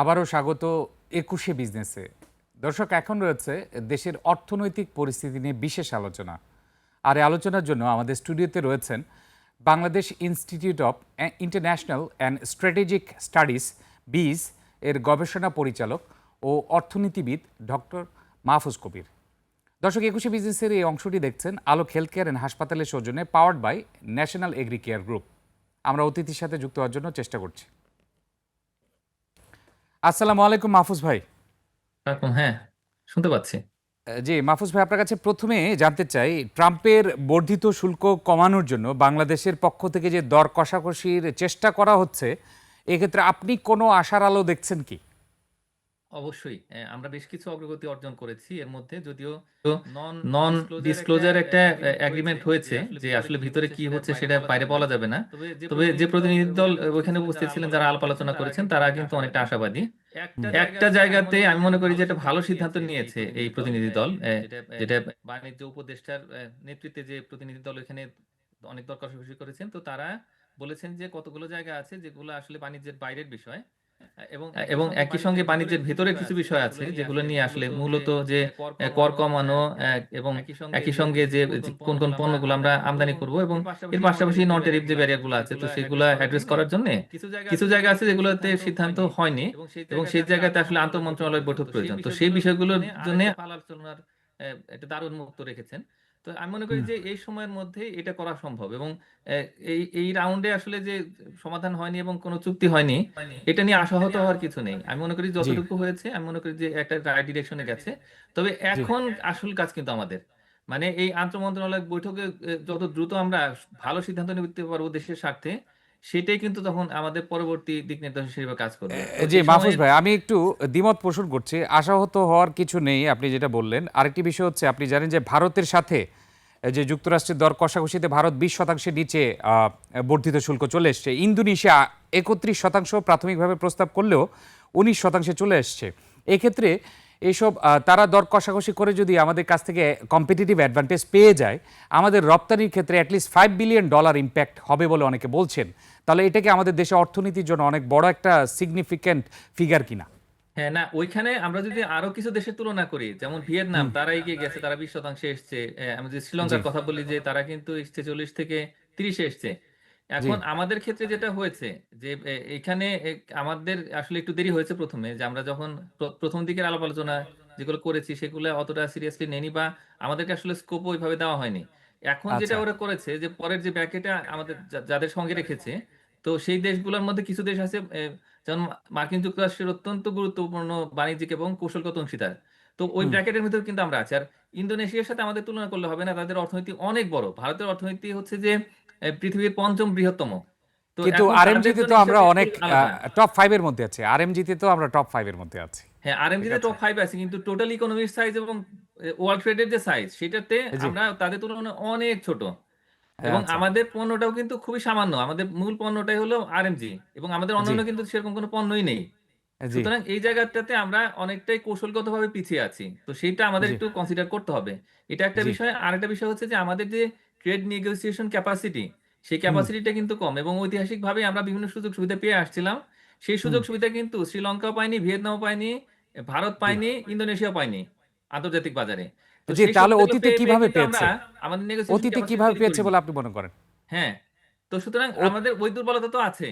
আবারও স্বাগত একুশে বিজনেসে দর্শক, এখন রয়েছে দেশের অর্থনৈতিক পরিস্থিতি নিয়ে বিশেষ আলোচনা। আর এই আলোচনার জন্য আমাদের স্টুডিওতে রয়েছেন Bangladesh Institute of International and Strategic Studies BIISS এর গবেষণা পরিচালক ও অর্থনীতিবিদ ডক্টর মাহফুজ কবির। দর্শক, একুশে বিজনেসের এই অংশটি দেখছেন আলোক হেলথ কেয়ার অ্যান্ড হাসপাতালের সৌজন্যে powered by National Agri Care Group আমরা অতিথির সাথে যুক্ত হওয়ার জন্য চেষ্টা করছি। আসসালামু আলাইকুম মাহফুজ ভাই। হ্যাঁ শুনতে পাচ্ছি। জি মাহফুজ ভাই আপনার কাছে প্রথমে জানতে চাই ট্রাম্পের বর্ধিত শুল্ক কমানোর জন্য বাংলাদেশের পক্ষ থেকে যে দর কষাকষির চেষ্টা করা হচ্ছে এক্ষেত্রে আপনি কোনো আশার আলো দেখছেন কি? অবশ্যই আমরা বেশ কিছু অগ্রগতি অর্জন করেছি। এর মধ্যে যদিও নন ডিসক্লোজার একটা এগ্রিমেন্ট হয়েছে যে আসলে ভিতরে কি হচ্ছে সেটা বাইরে বলা যাবে না। তবে যে প্রতিনিধি দল ওখানে উপস্থিত ছিলেন যারা আলাপ আলোচনা করেছেন তারা কিন্তু অনেকটা আশাবাদী। একটা জায়গাতে আমি মনে করি যে একটা ভালো সিদ্ধান্ত নিয়েছে এই প্রতিনিধি দল যেটা বাণিজ্য উপদেষ্টার নেতৃত্বে যে প্রতিনিধি দল এখানে অনেক দর কষাকষি করেছেন তো তারা বলেছেন যে কতগুলো জায়গা আছে যেগুলো আসলে বাণিজ্যের বাইরের বিষয়। এবং একই সঙ্গে বাণিজ্যের ভেতরের কিছু বিষয় আছে যেগুলো নিয়ে আসলে মূলত যে কর কমানো এবং একই সঙ্গে যে কোন কোন পণ্যগুলো আমরা আমদানি করব এবং এর পাশাপাশি নন টেরিফ যে ব্যারিয়ারগুলো আছে তো সেগুলো অ্যাড্রেস করার জন্য কিছু জায়গা আছে যেগুলোতে সিদ্ধান্ত হয়নি এবং সেই জায়গাতে আসলে আন্তঃ মন্ত্রণালয় বৈঠক প্রয়োজন তো সেই বিষয়গুলোর জন্য আলোচনার একটা দারুণ মুক্ত রেখেছেন। তো আমি মনে করি যে এই সময়ের মধ্যে এটা করা সম্ভব এবং এই এই রাউন্ডে আসলে যে সমাধান হয়নি এবং কোনো চুক্তি হয়নি এটা নিয়ে আশাহত হওয়ার কিছু নেই। আমি মনে করি যতটুকু হয়েছে আমি মনে করি যে একটা রাইট ডিরেকশনে গেছে। তবে এখন আসল কাজ কিন্তু আমাদের। মানে এই আন্তঃ মন্ত্রণালয় বৈঠকে যত দ্রুত আমরা ভালো সিদ্ধান্ত নিতে পারব দেশের স্বার্থে সেটাই কিন্তু তখন আমাদের পরবর্তী দিক নির্দেশন হিসেবে কাজ করবে। জি মাহফুজ ভাই আমি একটু দ্বিমত পোষণ করছি। আশাহত হওয়ার কিছু নেই আপনি যেটা বললেন। আরেকটি বিষয় হচ্ছে আপনি জানেন যে ভারতের সাথে যে যুক্তরাষ্ট্রের দর কষাকষিতে ভারত বিশ শতাংশের নিচে আহ, বর্ধিত শুল্ক চলে এসছে। ইন্দোনেশিয়া একত্রিশ শতাংশ প্রাথমিকভাবে প্রস্তাব করলেও উনিশ শতাংশে চলে এসছে। এক্ষেত্রে এইসব তারা দর কষাকষি করে যদি আমাদের কাছ থেকে কম্পিটিটিভ অ্যাডভান্টেজ পেয়ে যায় আমাদের রপ্তানির ক্ষেত্রে at least five billion dollar impact হবে বলে অনেকে বলছেন। তাহলে এটাকে আমাদের দেশে অর্থনীতির জন্য অনেক বড় একটা সিগনিফিক্যান্ট ফিগার কিনা? হ্যাঁ না ওইখানে আমরা যদি আরও কিছু দেশের তুলনা করি যেমন ভিয়েতনাম তারা এগিয়ে গেছে তারা বিশ শতাংশে এসছে। আমি যদি শ্রীলঙ্কার কথা বলি যে তারা কিন্তু এসছে চল্লিশ থেকে তিরিশে এসছে। এখন আমাদের ক্ষেত্রে যেটা হয়েছে যে এ, এখানে আমাদের আসলে একটু দেরি হয়েছে প্রথমে যে আমরা যখন প্র- প্রথম দিকের আলাপ আলোচনা যেগুলো করেছি সেগুলো অতটা সিরিয়াসলি নেনি বা আমাদেরকে আসলে স্কোপ ওইভাবে দেওয়া হয়নি। এখন যেটা আচ্ছা। ওরা করেছে যে পরের যে ব্র্যাকেটে আমাদের যা- যাদের সঙ্গে রেখেছে তো সেই দেশগুলোর মধ্যে কিছু দেশ আছে এ, যেমন মার্কিন যুক্তরাষ্ট্রের অত্যন্ত গুরুত্বপূর্ণ বাণিজ্যিক এবং কৌশলগত অংশীদার। তো ওই হুম। ব্র্যাকেটের ভিতরে কিন্তু আমরা আছি। আর ইন্দোনেশিয়ার সাথে আমাদের তুলনা করলে হবে না তাদের অর্থনীতি অনেক বড়। ভারতের অর্থনীতি হচ্ছে যে পৃথিবীর পঞ্চম বৃহত্তম। কিন্তু আরএমজিতে তো আমরা অনেক। টপ ফাইভের মধ্যে আছি। আরএমজিতে তো আমরা টপ ফাইভের মধ্যে আছি। হ্যাঁ আরএমজি তে ঠিক টপ ফাইভ আছে কিন্তু টোটাল ইকোনমিক সাইজ এবং ওয়ার্ল্ড ট্রেডের যে সাইজ সেটাতে আমরা তাদের তুলনায় অনেক ছোট। এবং আচ্ছা। আমাদের পণ্যটাও কিন্তু খুবই সামান্য। আমাদের মূল পণ্যটাই হলো আরএমজি এবং আমাদের অন্যান্য কিন্তু সেরকম কোনো পণ্যই নেই। সুতরাং এই জায়গাটাতে আমরা অনেকটাই কৌশলগতভাবে পিছিয়ে আছি। তো সেটা আমাদের একটু কনসিডার করতে হবে। এটা একটা বিষয়। আর একটা বিষয় হচ্ছে যে আমাদের যে ট্রেড নেগোসিয়েশন ক্যাপাসিটি সেই ক্যাপাসিটিটা কিন্তু কম এবং ঐতিহাসিকভাবে আমরা বিভিন্ন সুযোগ সুবিধা পেয়ে আসছিলাম। সেই সুযোগ সুবিধা কিন্তু শ্রীলঙ্কাও পায়নি ভিয়েতনামও পায়নি ভারত পায়নি ইন্দোনেশিয়াও পায়নি আন্তর্জাতিক বাজারে। জি, তাহলে অতীতে কীভাবে পেয়েছে? আমাদের অতীতে কীভাবে পেয়েছে বলে আপনি মনে করেন? হ্যাঁ তো সুতরাং আমাদের ওই দুর্বলতা তো আছে।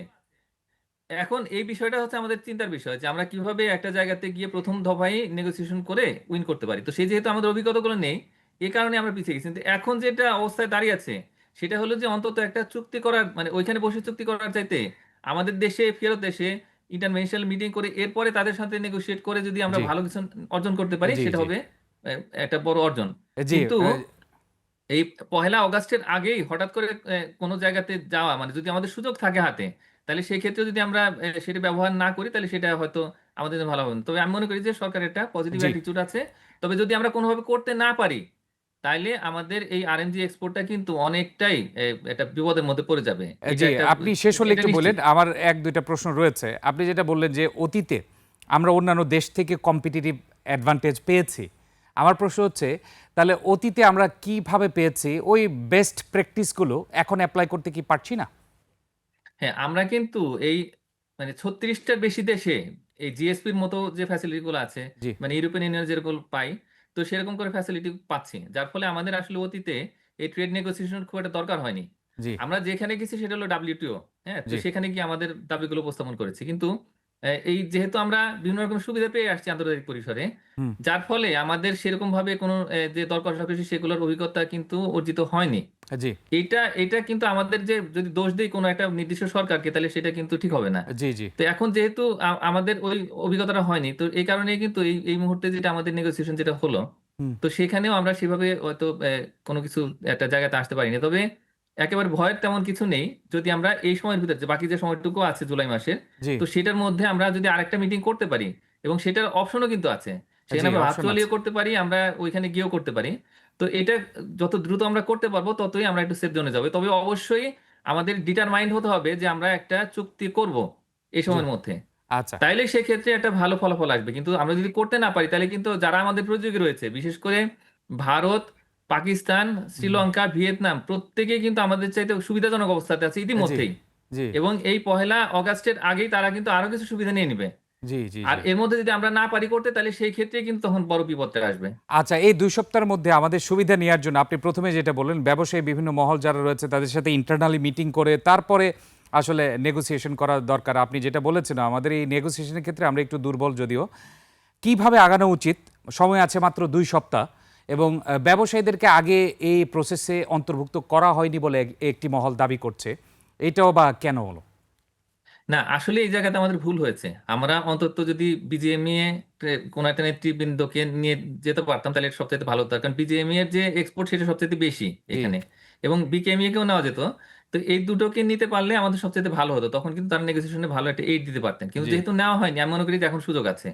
এখন এই বিষয়টা হচ্ছে আমাদের চিন্তার বিষয় যে আমরা কীভাবে একটা জায়গাতে গিয়ে প্রথম দফায় নেগোসিয়েশন করে উইন করতে পারি। তো সেই যেহেতু আমাদের অভিজ্ঞতাগুলো নেই এই কারণে আমরা পিছিয়ে গেছি। কিন্তু এখন যেটা অবস্থায় দাঁড়িয়ে আছে সেটা হলো যে অন্তত একটা চুক্তি করার মানে ওইখানে বসে চুক্তি করার চাইতে আমাদের দেশে ফেরত দেশে ইন্টারন্যাশনাল মিটিং করে এরপরে তাদের সাথে নেগোশিয়েট করে যদি আমরা ভালো কিছু অর্জন করতে পারি সেটা হবে একটা বড় অর্জন। কিন্তু এই পহেলা অগাস্টের আগেই হঠাৎ করে কোনো জায়গাতে যাওয়া মানে যদি আমাদের সুযোগ থাকে হাতে তাহলে সেই ক্ষেত্রে যদি আমরা সেটা ব্যবহার না করি তাহলে সেটা হয়তো আমাদের জন্য ভালো হবে তবে আমি মনে করি যে সরকারের একটা পজিটিভ। অ্যাটিটিউড আছে। তবে যদি আমরা কোনোভাবে করতে না পারি তাইলে আমাদের এই আরএমজি এক্সপোর্টটা কিন্তু অনেকটাই বিপদের মধ্যে পড়ে যাবে। আপনি শেষ হলে একটু বলেন আমার এক দুইটা প্রশ্ন রয়েছে। আপনি যেটা বললেন যে অতীতে আমরা অন্যান্য দেশ থেকে কম্পিটিটিভ অ্যাডভান্টেজ পেয়েছি। আমার প্রশ্ন হচ্ছে তাহলে অতীতে আমরা কীভাবে পেয়েছি? ওই বেস্ট প্র্যাকটিসগুলো এখন অ্যাপ্লাই করতে কি পারছি না? হ্যাঁ আমরা কিন্তু এই মানে ছত্রিশটার বেশি দেশে এই জিএসপির মতো যে ফ্যাসিলিটি গুলো আছে মানে ইউরোপিয়ান ইউনিয়ন যেরকম পাই তো সেরকম করে ফ্যাসিলিটি পাচ্ছি। যার ফলে আমাদের আসলে অতীতে এই ট্রেড নেগোসিয়েশন খুব একটা দরকার হয়নি। আমরা যেখানে গেছি সেটা হলো ডাব্লিউটিও হ্যাঁ? তো সেখানে গিয়ে আমাদের দাবিগুলো উপস্থাপন করেছি। কিন্তু এই যেহেতু আমরা বিভিন্ন রকম সুবিধা পেয়ে আসছি আন্তর্জাতিক পরিসরে যার ফলে আমাদের সেরকম ভাবে কোনো যে দর কষাকষি সেগুলোর অভিজ্ঞতা কিন্তু অর্জিত হয়নি। জি। এইটা এটা কিন্তু আমাদের যে যদি দোষ দেই কোনো একটা নির্দিষ্ট সরকারকে তাহলে সেটা কিন্তু ঠিক হবে না। জি জি। তো এখন যেহেতু আমাদের ওই অভিজ্ঞতাটা হয়নি তো এই কারণে কিন্তু এই এই মুহূর্তে যেটা আমাদের নেগোসিয়েশন যেটা হলো তো সেখানেও আমরা সেভাবে হয়তো কোনো কিছু একটা জায়গাতে আসতে পারিনি। তবে একেবারে ভয়ের তেমন কিছু নেই। যদি আমরা এই সময়ের ভিতরে বাকি যে সময়টুকু আছে জুলাই মাসের তো সেটার মধ্যে আমরা যদি আরেকটা মিটিং করতে পারি এবং সেটার অপশনও কিন্তু আছে সেখানে আমরা ভার্চুয়ালিও করতে পারি আমরা ওইখানে গিয়েও করতে পারি। তো এটা যত দ্রুত আমরা করতে পারব ততই আমরা একটু সেফ জোনে যাব। তবে অবশ্যই আমাদের ডিটারমাইন্ড হতে হবে যে আমরা একটা চুক্তি করব এই সময়ের মধ্যে। আচ্ছা। তাইলে সেক্ষেত্রে একটা ভালো ফলাফল আসবে। কিন্তু আমরা যদি করতে না পারি তাহলে কিন্তু যারা আমাদের প্রতিযোগী রয়েছে বিশেষ করে ভারত পাকিস্তান শ্রীলঙ্কা ভিয়েতনাম প্রত্যেকেই কিন্তু আমাদের চাইতে সুবিধাজনক অবস্থাতে আছে ইতিমধ্যেই। এবং এই পহেলা অগাস্টের আগেই তারা কিন্তু আরও কিছু সুবিধা নিয়ে নিবে। আর এর মধ্যে যদি আমরা না পারি করতে তাহলে সেই ক্ষেত্রে কিন্তু তখন বড় বিপদটা আসবে। আচ্ছা এই দুই সপ্তাহের মধ্যে আমাদের সুবিধা নেওয়ার জন্য আপনি প্রথমে যেটা বললেন ব্যবসায়ী বিভিন্ন মহল যারা রয়েছে তাদের সাথে ইন্টারনালি মিটিং করে তারপরে আসলে নেগোসিয়েশন করা দরকার। আপনি যেটা বলেছেন আমাদের এই নেগোসিয়েশনের ক্ষেত্রে আমরা একটু দুর্বল যদিও। কীভাবে আগানো উচিত? সময় আছে মাত্র দুই সপ্তাহ। এবং ব্যবসায়ীদেরকে আগে এই প্রসেসে অন্তর্ভুক্ত করা হয়নি বলে একটি মহল দাবি করছে। এটাও বা কেন হলো? না আসলে এই জায়গাতে আমাদের ভুল হয়েছে। আমরা অন্তত যদি বিজিএমইএ কোন একটা নেতৃবৃন্দকে নিয়ে যেতে পারতাম তাহলে সবচেয়ে ভালো হতো। কারণ বিজিএমইএ এর যে এক্সপোর্ট সেটা সবচেয়ে বেশি এখানে। এবং বিকেএমইএ কেও নেওয়া যেত। তো এই দুটোকে নিতে পারলে আমাদের সবচেয়ে ভালো হতো। তখন কিন্তু তারা নেগোসিয়েশনে ভালো একটা এইড দিতে পারতেন। কিন্তু যেহেতু নেওয়া হয়নি আমি মনে করি যে এখন সুযোগ আছে।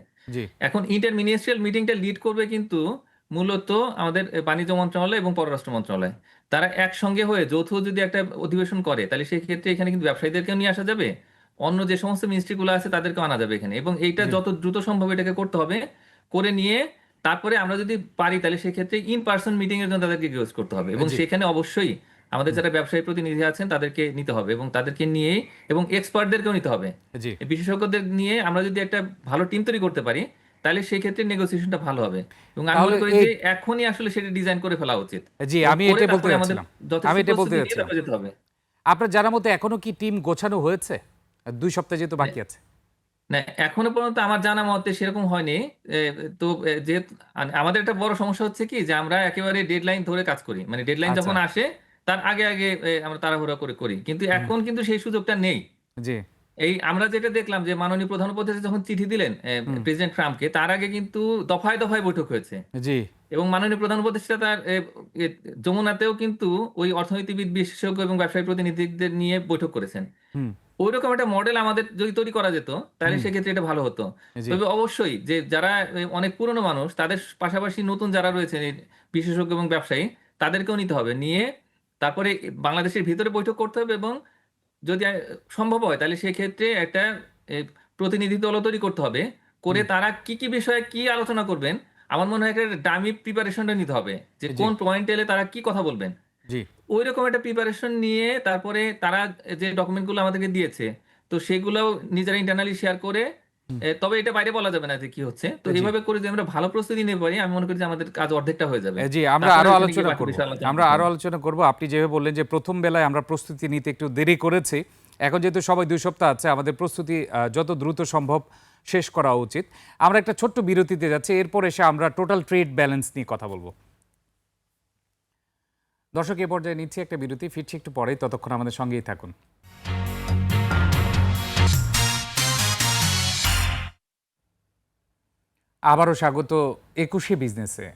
এখন ইন্টার মিনিস্ট্রিয়াল মিটিংটা লিড করবে কিন্তু মূলত আমাদের বাণিজ্য মন্ত্রণালয় এবং পররাষ্ট্র মন্ত্রণালয়। তারা একসঙ্গে হয়ে যৌথ যদি একটা অধিবেশন করে তাহলে সেই ক্ষেত্রে এখানে কিন্তু ব্যবসায়ীদেরকেও নিয়ে আসা যাবে অন্য যে সমস্ত মিনিস্ট্রিগুলো আছে তাদেরকেও আনা যাবে এখানে। এবং এইটা যত দ্রুত সম্ভব এটাকে করতে হবে করে নিয়ে তারপরে আমরা যদি পারি তাহলে সেক্ষেত্রে ইন পার্সন মিটিং এর জন্য তাদেরকে ইউজ করতে হবে। এবং সেখানে অবশ্যই আমাদের যারা ব্যবসায়ী প্রতিনিধি আছেন তাদেরকে নিতে হবে এবং তাদেরকে নিয়ে এবং এক্সপার্টদেরকেও নিতে হবে। বিশেষজ্ঞদের নিয়ে আমরা যদি একটা ভালো টিম তৈরি করতে পারি তাহলে সেই ক্ষেত্রে নেগোসিয়েশনটা ভালো হবে। এবং আমি মনে করি যে এখনই আসলে সেটা ডিজাইন করে ফেলা উচিত। জি আমি এটাই বলতে যাচ্ছিলাম। আমি এটাই বলতে যাচ্ছিলাম। আপনার জানার মতো এখনও কি টিম গোছানো হয়েছে? দুই সপ্তাহ যেহেতু বাকি আছে। না এখনও পর্যন্ত আমার জানা মতে সেরকম হয়নি। তো যেহেতু আমাদের একটা বড় সমস্যা হচ্ছে কি যে আমরা একেবারে ডেডলাইন ধরে কাজ করি। মানে ডেডলাইন আচ্ছা। যখন আসে তার আগে আগে আমরা তাড়াহুড়া করে করি। কিন্তু এখন কিন্তু সেই সুযোগটা নেই। জি। এই আমরা যেটা দেখলাম যে মাননীয় প্রধান উপদেষ্টা যখন চিঠি দিলেন প্রেসিডেন্ট ট্রাম্পকে তার আগে কিন্তু দফায় দফায় বৈঠক হয়েছে। জি। এবং মাননীয় প্রধান উপদেষ্টা তার যমুনাতেও কিন্তু ওই অর্থনীতিবিদ বিশেষজ্ঞ এবং ব্যবসায়ী প্রতিনিধিদের নিয়ে বৈঠক করেছেন। ওই রকম একটা মডেল আমাদের যদি তৈরি করা যেত তাহলে সেক্ষেত্রে এটা ভালো হতো। তবে অবশ্যই যে যারা অনেক পুরনো মানুষ তাদের পাশাপাশি নতুন যারা রয়েছে বিশেষজ্ঞ এবং ব্যবসায়ী তাদেরকেও নিতে হবে। নিয়ে তারপরে বাংলাদেশের ভিতরে বৈঠক করতে হবে এবং যদি সম্ভব হয় তাহলে সেক্ষেত্রে একটা প্রতিনিধি দল তৈরি করতে হবে। করে তারা কি কি বিষয়ে কি আলোচনা করবেন? আমার মনে হয় একটা ডামি প্রিপারেশনটা নিতে হবে। যে কোন পয়েন্ট এলে তারা কি কথা বলবেন? জি। ওই রকম একটা প্রিপারেশন নিয়ে তারপরে তারা যে ডকুমেন্টগুলো আমাদেরকে দিয়েছে তো সেগুলো নিজেরা ইন্টারনালি শেয়ার করে তবে এটা বাইরে বলা যাবে না যে কি হচ্ছে। তো এইভাবে করে যদি আমরা ভালো প্রস্তুতি নিতে পারি আমি মনে করি যে আমাদের কাজ অর্ধেকটা হয়ে যাবে। জি আমরা আরও আলোচনা করব। আমরা আরও আলোচনা করব। আপনি যেভাবে বললেন যে প্রথম বেলায় আমরা প্রস্তুতি নিতে একটু দেরি করেছি এখন যেহেতু সবাই দুই সপ্তাহ আছে আমাদের প্রস্তুতি যত দ্রুত সম্ভব শেষ করা উচিত। আমরা একটা ছোট্ট বিরতিতে যাচ্ছি এরপর এসে আমরা টোটাল ট্রেড ব্যালেন্স নিয়ে কথা বলব। দর্শক এ পর্যায়ে নিচ্ছি একটা বিরতি ফিরছি একটু পরেই ততক্ষণ আমাদের সঙ্গেই থাকুন। আবারও স্বাগত একুশে বিজনেসে।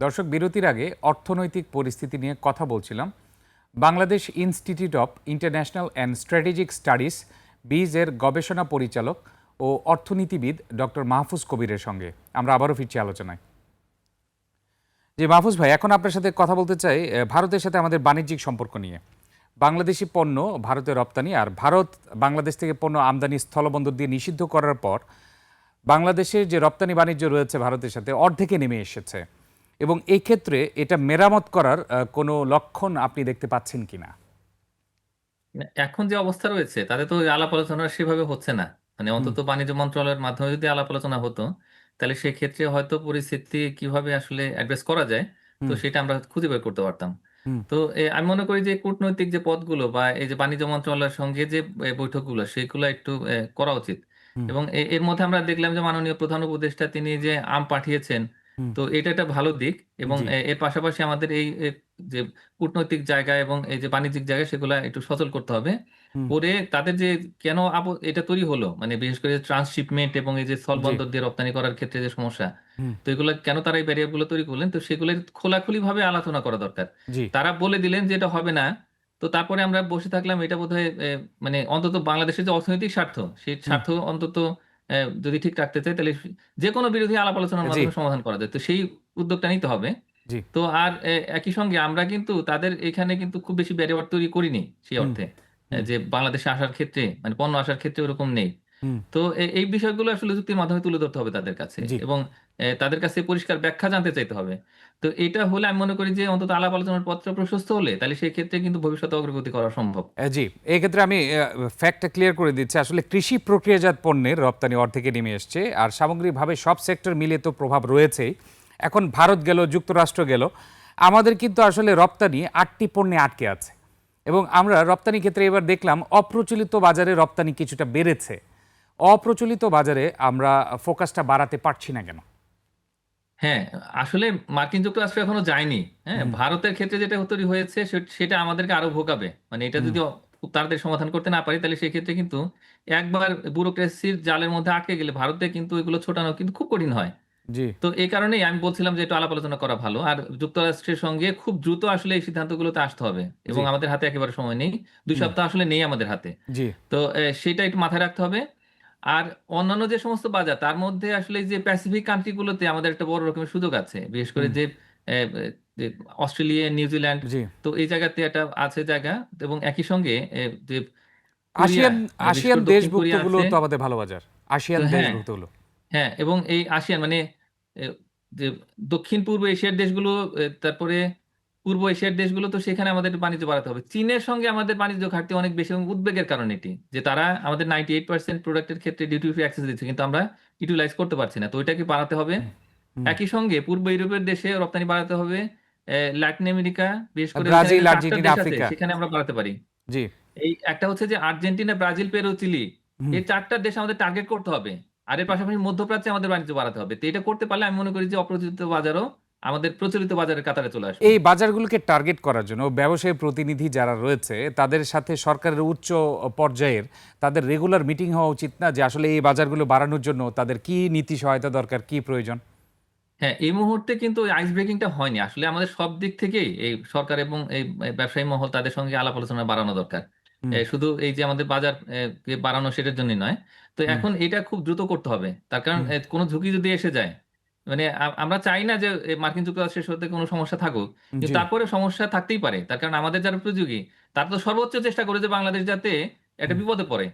দর্শক, বিরতির আগে অর্থনৈতিক পরিস্থিতি নিয়ে কথা বলছিলাম। Bangladesh Institute of International and Strategic Studies, BIISS এর গবেষণা পরিচালক ও অর্থনীতিবিদ ডক্টর মাহফুজ কবিরের সঙ্গে। আমরা আবারও ফিরছি আলোচনায়। যে মাহফুজ ভাই, এখন আপনার সাথে কথা বলতে চাই ভারতের সাথে আমাদের বাণিজ্যিক সম্পর্ক নিয়ে। বাংলাদেশি পণ্য ভারতে রপ্তানি আর ভারত বাংলাদেশ থেকে পণ্য আমদানি স্থলবন্দর দিয়ে নিষিদ্ধ করার পর বাংলাদেশের যে রপ্তানি বাণিজ্য রয়েছে ভারতের সাথে অর্ধেকে নেমে এসেছে। এবং এই ক্ষেত্রে এটা মেরামত করার কোনো লক্ষণ আপনি দেখতে পাচ্ছেন কিনা? এখন যে অবস্থা রয়েছে তাতে তো আলাপ আলোচনা সেভাবে হচ্ছে না। মানে অন্তত বাণিজ্য মন্ত্রণালয়ের মাধ্যমে যদি আলাপ আলোচনা হতো তাহলে সেক্ষেত্রে হয়তো পরিস্থিতি কীভাবে আসলে অ্যাড্রেস করা যায় তো সেটা আমরা খুঁজে বের করতে পারতাম। তো আমি মনে করি যে কূটনৈতিক যে পথগুলো বা এই যে বাণিজ্য মন্ত্রণালয়ের সঙ্গে যে বৈঠকগুলো সেগুলো একটু করা উচিত। এবং এর মধ্যে আমরা দেখলাম যে মাননীয় প্রধান উপদেষ্টা তিনি যে আম পাঠিয়েছেন তো এটা একটা ভালো দিক এবং এর পাশাপাশি আমাদের এই যে কূটনৈতিক জায়গা এবং এই যে বাণিজ্যিক জায়গা সেগুলো একটু সচল করতে হবে। করে তাদের যে কেন এটা তৈরি হলো? মানে বিশেষ করে ট্রান্সশিপমেন্ট এবং এই যে স্থলবন্দর দিয়ে রপ্তানি করার ক্ষেত্রে যে সমস্যা তো এগুলো কেন তারা এই ব্যারিয়ারগুলো তৈরি করলেন? তো সেগুলো খোলাখুলি ভাবে আলোচনা করা দরকার। তারা বলে দিলেন যে এটা হবে না তো তারপরে আমরা বসে থাকলাম এটা বোধহয় মানে অন্তত বাংলাদেশের যে অর্থনৈতিক স্বার্থ সেই স্বার্থ অন্তত যদি ঠিক রাখতে চাই তাহলে যে কোনো বিরোধী আলাপ আলোচনার মাধ্যমে সমাধান করা যায়। তো সেই উদ্যোগটা নিতে হবে। তো আর একই সঙ্গে আমরা কিন্তু তাদের এখানে কিন্তু খুব বেশি ব্যারিয়ার তৈরি করিনি সেই অর্থে। যে বাংলাদেশে আসার ক্ষেত্রে মানে পণ্য আসার ক্ষেত্রে ওরকম নেই। তো এই বিষয়গুলো আসলে যুক্তির মাধ্যমে তুলে ধরতে হবে তাদের কাছে এবং তাদের কাছে পরিষ্কার ব্যাখ্যা জানতে চাইতে হবে। তো এটা হলে আমি মনে করি যে অন্তত আলাপ আলোচনার পত্র প্রশস্ত হলে তাহলে সেই ক্ষেত্রে কিন্তু ভবিষ্যতে অগ্রগতি করা সম্ভব। জি, এক্ষেত্রে আমি ফ্যাক্টটা ক্লিয়ার করে দিচ্ছি। আসলে কৃষি প্রক্রিয়াজাত পণ্যের রপ্তানি অর্ধেকে নেমে এসছে, আর সামগ্রিকভাবে সব সেক্টর মিলে তো প্রভাব রয়েছেই। এখন ভারত গেল, যুক্তরাষ্ট্র গেল, আমাদের কিন্তু আসলে রপ্তানি আটটি পণ্যে আটকে আছে। এবং আমরা রপ্তানি ক্ষেত্রে এবার দেখলাম অপ্রচলিত বাজারে রপ্তানি কিছুটা বেড়েছে। অপ্রচলিত বাজারে আমরা ফোকাসটা বাড়াতে পারছি না কেন? হ্যাঁ আসলে মার্কিন যুক্তরাষ্ট্র এখনও যায়নি হ্যাঁ হুম। ভারতের ক্ষেত্রে যেটা তৈরি হয়েছে সে- সেটা আমাদেরকে আরও ভোগাবে। মানে এটা যদি অ- খুব তাড়াতাড়ি সমাধান করতে না পারি তাহলে সেক্ষেত্রে কিন্তু একবার ব্যুরোক্রেসির জালের মধ্যে আটকে গেলে ভারতে কিন্তু এগুলো ছোটানো কিন্তু খুব কঠিন হয়। জি। তো এই কারণেই আমি বলছিলাম যে একটু আলাপ আলোচনা করা ভালো। আর যুক্তরাষ্ট্রের সঙ্গে খুব দ্রুত আসলে এই সিদ্ধান্তগুলোতে আসতে হবে এবং জি। আমাদের হাতে একেবারে সময় নেই। দুই হুম। সপ্তাহ আসলে নেই আমাদের হাতে। জি। তো এ, সেটা একটু মাথায় রাখতে হবে। আর অন্যান্য যে সমস্ত বাজার তার মধ্যে আসলে যে প্যাসিফিক কান্ট্রিগুলোতে আমাদের একটা বড় রকমের সুযোগ আছে। বিশেষ করে যে অস্ট্রেলিয়া নিউজিল্যান্ড তো এই জায়গাতে একটা আছে জায়গা এবং একই সঙ্গে যে আসিয়ান আসিয়ান দেশভুক্তগুলো তো আমাদের ভালো বাজার। আসিয়ান হ্যাঁ। দেশভুক্তগুলো হ্যাঁ এবং এই আসিয়ান মানে যে দক্ষিণ পূর্ব এশিয়ার দেশগুলো তারপরে পূর্ব এশিয়ার দেশগুলো তো সেখানে আমাদের বাণিজ্য বাড়াতে হবে। চীনের সঙ্গে আমাদের বাণিজ্য ঘাটতি অনেক বেশি এবং উদ্বেগের কারণ এটি যে তারা আমাদের নাইনটি এইট পার্সেন্ট প্রোডাক্টের ক্ষেত্রে ডিউটি ফ্রি অ্যাক্সেস দিচ্ছে কিন্তু আমরা ইউটিলাইজ করতে পারছি না। তো ওইটাকে বাড়াতে হবে। একই সঙ্গে পূর্ব ইউরোপের দেশে রপ্তানি বাড়াতে হবে লাতিন আমেরিকা বিশেষ করে ব্রাজিল, আর্জেন্টিনা, আফ্রিকা। সেখানে আমরা বাড়াতে পারি। জি। এই একটা হচ্ছে যে আর্জেন্টিনা ব্রাজিল পেরু চিলি এই চারটা দেশ আমাদের টার্গেট করতে হবে। আর এর পাশাপাশি মধ্যপ্রাচ্যে আমাদের বাণিজ্য বাড়াতে হবে। তো এটা করতে পারলে আমি মনে করি যে অপ্রচলিত বাজারও আমাদের প্রচলিত বাজারের কাতারে চলে আসবে। এই বাজারগুলোকে টার্গেট করার জন্য ব্যবসায়ী প্রতিনিধি যারা রয়েছে তাদের সাথে সরকারের উচ্চ পর্যায়ের তাদের রেগুলার মিটিং হওয়া উচিত না যে আসলে এই বাজারগুলো বাড়ানোর জন্য তাদের কি নীতি সহায়তা দরকার কি প্রয়োজন? হ্যাঁ এই মুহূর্তে কিন্তু আইস ব্রেকিংটা হয়নি। আসলে আমাদের সব দিক থেকেই এই সরকার এবং এই ব্যবসায়ী মহল তাদের সঙ্গে আলাপ আলোচনা বাড়ানো দরকার। শুধু এই যে আমাদের বাজার বাড়ানো সেটার জন্য নয়। তো এখন এটা খুব দ্রুত করতে হবে। তার কারণ কোনো ঝুঁকি যদি এসে যায় মানে আমরা চাই না যে মার্কিন যুক্তরাষ্ট্রের সাথে কোনো সমস্যা থাকুক। কিন্তু তারপরে সমস্যা থাকতেই পারে। তার কারণ আমাদের যারা প্রতিযোগী তারা তো সর্বোচ্চ চেষ্টা করে যে বাংলাদেশ যাতে একটা বিপদে পড়ে।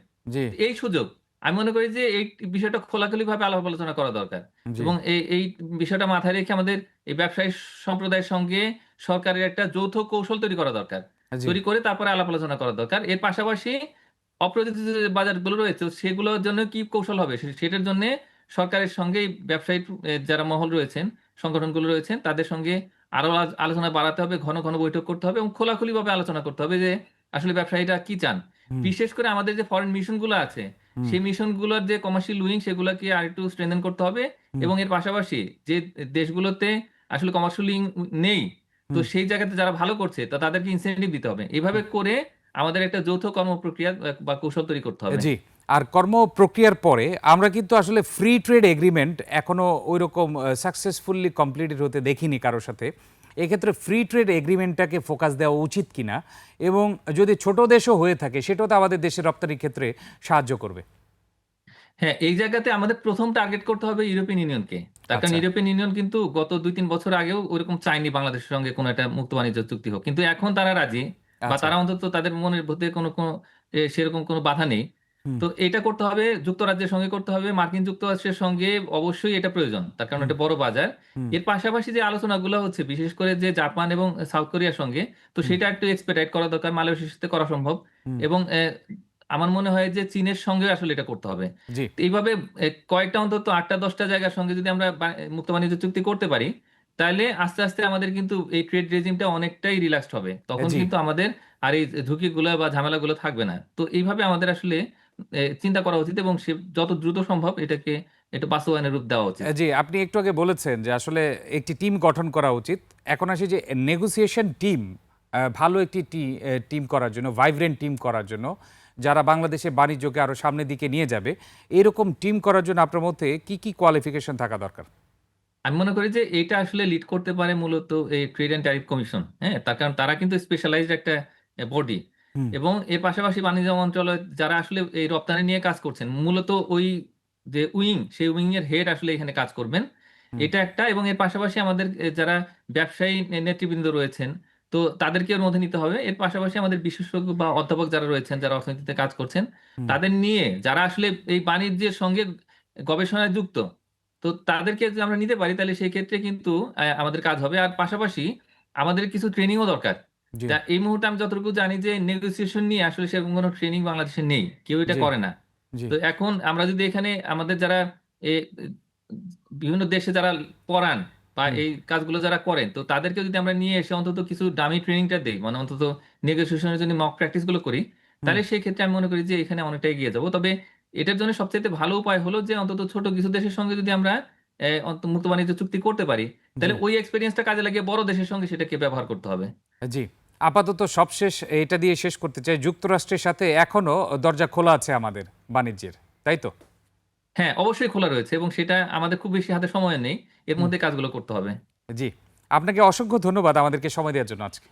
এই সুযোগ আমি মনে করি যে এই বিষয়টা খোলাখুলি ভাবে আলাপ আলোচনা করা দরকার। এবং এই এই বিষয়টা মাথায় রেখে আমাদের এই ব্যবসায়ী সম্প্রদায়ের সঙ্গে সরকারের একটা যৌথ কৌশল তৈরি করা দরকার। তৈরি করে তারপরে আলাপ আলোচনা করা দরকার। এর পাশাপাশি অপ্রচলিত যে বাজারগুলো রয়েছে সেগুলোর জন্য কি কৌশল হবে? সেটার জন্য সরকারের সঙ্গে ব্যবসায়ী যারা মহল রয়েছেন সংগঠনগুলো রয়েছেন তাদের সঙ্গে আরও আলোচনা বাড়াতে হবে ঘন ঘন বৈঠক করতে হবে এবং খোলাখুলি ভাবে আলোচনা করতে হবে যে আসলে ব্যবসায়ীরা কি চান। বিশেষ করে আমাদের যে ফরেন মিশনগুলো আছে। সেই মিশনগুলোর যে কমার্শিয়াল উইং সেগুলোকে আর একটু স্ট্রেনথেন করতে হবে এবং এর পাশাপাশি যে দেশগুলোতে আসলে কমার্শিয়াল উইং নেই তো সেই জায়গাতে যারা ভালো করছে তো তাদেরকে ইনসেন্টিভ দিতে হবে। এভাবে করে আমাদের একটা যৌথ কর্ম প্রক্রিয়া বা কৌশল তৈরি করতে হবে। আর কর্ম প্রক্রিয়ার পরে আমরা কিন্তু আসলে ফ্রি ট্রেড এগ্রিমেন্ট এখনও ওই রকম সাকসেসফুলি কমপ্লিটেড হতে দেখিনি কারোর সাথে এক্ষেত্রে ফ্রি ট্রেড এগ্রিমেন্টটাকে ফোকাস দেওয়া উচিত কিনা এবং যদি ছোট দেশও হয়ে থাকে সেটাও তো আমাদের দেশের রপ্তানির ক্ষেত্রে সাহায্য করবে হ্যাঁ এই জায়গাতে আমাদের প্রথম টার্গেট করতে হবে ইউরোপিয়ান ইউনিয়নকে তার কারণ আচ্ছা। ইউরোপিয়ান ইউনিয়ন কিন্তু গত দুই তিন বছর আগেও ওরকম চায়নি বাংলাদেশের সঙ্গে কোনো একটা মুক্ত বাণিজ্য চুক্তি হোক কিন্তু এখন তারা রাজি বা আচ্ছা। তারা অন্তত তাদের মনের ভেতরে কোনো কোনো সেরকম কোনো বাধা নেই। তো এটা করতে হবে যুক্তরাজ্যের সঙ্গে করতে হবে মার্কিন যুক্তরাষ্ট্রের সঙ্গে অবশ্যই এটা প্রয়োজন। তার কারণ এটা বড় বাজার। এর পাশাপাশি যে আলোচনাগুলো হচ্ছে বিশেষ করে যে জাপান এবং সাউথ কোরিয়ার সঙ্গে তো সেটা একটু এক্সপেক্টাইট করা দরকার মালয়েশিয়ার সাথে করা সম্ভব। এবং আমার মনে হয় যে চীনের সঙ্গে আসলে এটা করতে হবে। এইভাবে কয়েকটা অন্তত আটটা দশটা জায়গার সঙ্গে যদি আমরা মুক্ত বাণিজ্য চুক্তি করতে পারি তাহলে আস্তে আস্তে আমাদের কিন্তু এই ট্রেড রেজিমটা অনেকটাই রিল্যাক্সড হবে। তখন কিন্তু আমাদের আর এই ঝুঁকিগুলো বা ঝামেলাগুলো থাকবে না। তো এইভাবে আমাদের আসলে চিন্তা করা উচিত এবং সে যত দ্রুত সম্ভব এটাকে এটা বাস্তবায়নের রূপ দেওয়া উচিত। জি আপনি একটু আগে বলেছেন যে আসলে একটি টিম গঠন করা উচিত। এখন আসি যে নেগোসিয়েশন টিম ভালো একটি টিম করার জন্য ভাইব্রেন্ট টিম করার জন্য যারা বাংলাদেশে বাণিজ্যকে আরও সামনের দিকে নিয়ে যাবে এরকম টিম করার জন্য আপনার মধ্যে কি কি কোয়ালিফিকেশন থাকা দরকার? আমি মনে করি যে এটা আসলে লিড করতে পারে মূলত এই ট্রেড অ্যান্ড ট্যারিফ কমিশন হ্যাঁ? তার কারণ তারা কিন্তু স্পেশালাইজড একটা বডি। এবং এর পাশাপাশি বাণিজ্য মন্ত্রণালয় যারা আসলে এই রপ্তানি নিয়ে কাজ করছেন মূলত ওই যে উইং সেই উইং এর হেড আসলে এখানে কাজ করবেন। এটা একটা এবং এর পাশাপাশি আমাদের যারা ব্যবসায়ী নেতৃবৃন্দ রয়েছেন তো তাদেরকে এর মধ্যে নিতে হবে। এর পাশাপাশি আমাদের বিশেষজ্ঞ বা অধ্যাপক যারা রয়েছেন যারা অর্থনীতিতে কাজ করছেন তাদের নিয়ে যারা আসলে এই বাণিজ্যের সঙ্গে গবেষণায় যুক্ত তো তাদেরকে যদি আমরা নিতে পারি তাহলে সেই ক্ষেত্রে কিন্তু আমাদের কাজ হবে। আর পাশাপাশি আমাদের কিছু ট্রেনিংও দরকার। এই মুহূর্তে আমি যতটুকু জানি যে নেগোসিয়েশন নিয়ে আসলে সেরকম কোনো ট্রেনিং বাংলাদেশে নেই কেউ এটা করে না। তো এখন আমরা যদি এখানে আমাদের যারা বিভিন্ন দেশে যারা পড়ান বা এই কাজগুলো যারা করেন তো তাদেরকে যদি আমরা নিয়ে এসে অন্তত কিছু দামি ট্রেনিংটা দিই মানে অন্তত নেগোসিয়েশনের জন্য মক প্র্যাকটিসগুলো করি তাহলে সেই ক্ষেত্রে আমি মনে করি যে এখানে অনেকটা এগিয়ে যাব। তবে এটার জন্য সবচেয়ে ভালো উপায় হলো যে অন্তত ছোট কিছু দেশের সঙ্গে যদি আমরা মুক্ত বাণিজ্য চুক্তি করতে পারি তাহলে। ওই এক্সপিরিয়েন্সটা কাজে লাগিয়ে বড় দেশের সঙ্গে সেটাকে ব্যবহার করতে হবে। জি আপাতত সবশেষ এটা দিয়ে শেষ করতে চাই। যুক্তরাষ্ট্রের সাথে এখনও দরজা খোলা আছে আমাদের বাণিজ্যের তাই তো? হ্যাঁ অবশ্যই খোলা রয়েছে এবং সেটা আমাদের খুব বেশি হাতে সময় নেই এর মধ্যে কাজগুলো করতে হবে। জি আপনাকে অসংখ্য ধন্যবাদ আমাদেরকে সময় দেওয়ার জন্য আজকে।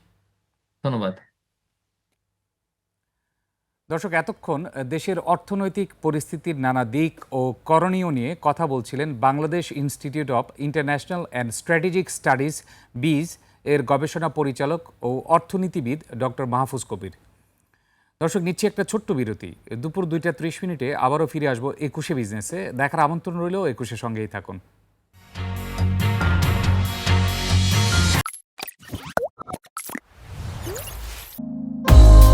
ধন্যবাদ। দর্শক এতক্ষণ দেশের অর্থনৈতিক পরিস্থিতির নানা দিক ও করণীয় নিয়ে কথা বলছিলেন Bangladesh Institute of International and Strategic Studies BIISS এর গবেষণা পরিচালক ও অর্থনীতিবিদ ডক্টর মাহফুজ কবির। দর্শক, নিচ্ছি একটা ছোট্ট বিরতি। দুপুর দুইটা ত্রিশ মিনিটে আবারও ফিরে আসব একুশে বিজনেসে। দেখার আমন্ত্রণ রইলেও একুশের সঙ্গেই থাকুন।